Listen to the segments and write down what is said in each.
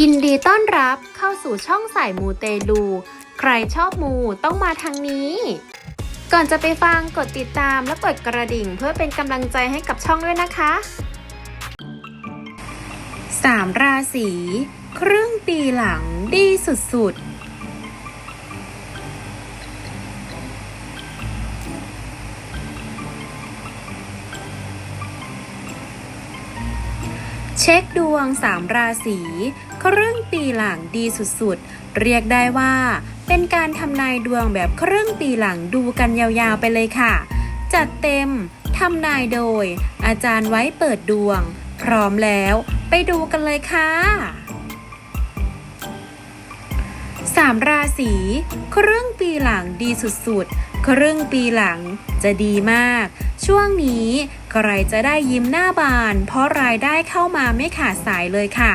ยินดีต้อนรับเข้าสู่ช่องสายมูเตลู ใครชอบมูต้องมาทางนี้ ก่อนจะไปฟังกดติดตามและกดกระดิ่งเพื่อเป็นกำลังใจให้กับช่องด้วยนะคะสามราศีครึ่งปีหลังดีสุดๆ เช็คดวง 3 ราศีครึ่งปีหลังดีสุดๆ เรียกได้ว่า เป็นการทำนายดวงแบบครึ่งปีหลังดูกันยาวๆไปเลยค่ะ จัดเต็มทำนายโดย อาจารย์ไว้เปิดดวง พร้อมแล้วไปดูกันเลยค่ะสามราศีครึ่งปีหลังดีสุดๆ ครึ่งปีหลังจะดีมาก ช่วงนี้ใครจะได้ยิ้มหน้าบาน เพราะรายได้เข้ามาไม่ขาดสายเลยค่ะ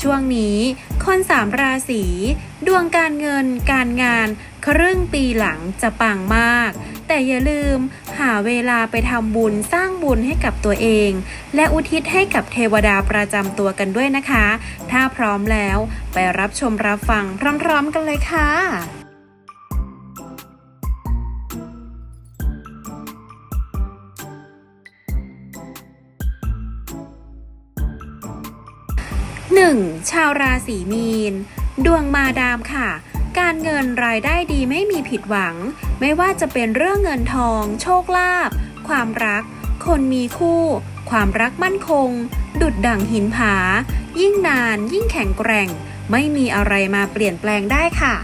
ช่วงนี้คนสามราศีดวงการเงินการงาน ครึ่งปีหลังจะปังมาก แต่อย่าลืมหาเวลาไปทำบุญสร้างบุญให้กับตัวเอง และอุทิศให้กับเทวดาประจำตัวกันด้วยนะคะ ถ้าพร้อมแล้วไปรับชมรับฟังพร้อมๆกันเลยค่ะ 1. ชาวราศีมีน ดวงมาดามค่ะ การเงินรายได้ดีไม่มีผิดหวัง ไม่ว่าจะเป็นเรื่องเงินทอง โชคลาภความรัก คนมีคู่ ความรักมั่นคง ดุดดั่งหินผา ยิ่งนานยิ่งแข็งแกร่ง ไม่มีอะไรมาเปลี่ยนแปลงได้ค่ะ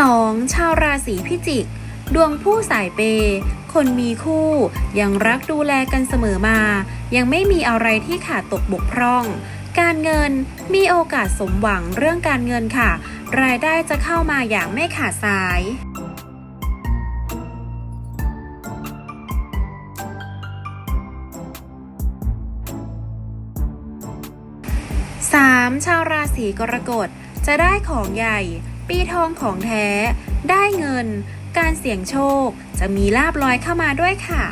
2. ชาวราศีพิจิก ดวงผู้สายเปย์คนมีคู่ ยังรักดูแลกันเสมอมา ยังไม่มีอะไรที่ขาดตกบกพร่อง การเงินมีโอกาสสมหวังเรื่องการเงินค่ะ รายได้จะเข้ามาอย่างไม่ขาดสาย 3. ชาวราศีกรกฎจะได้ของใหญ่ ปีทองของแท้ ได้เงิน การเสี่ยงโชค จะมีลาบลอยเข้ามาด้วยค่ะ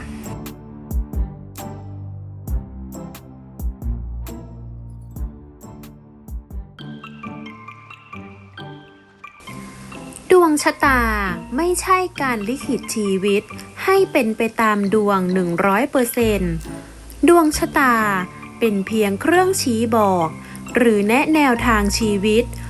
ดวงชะตาไม่ใช่การลิขิตชีวิต ให้เป็นไปตามดวง 100%ดวงชะตาเป็นเพียงเครื่องชี้บอก หรือแนะแนวทางชีวิต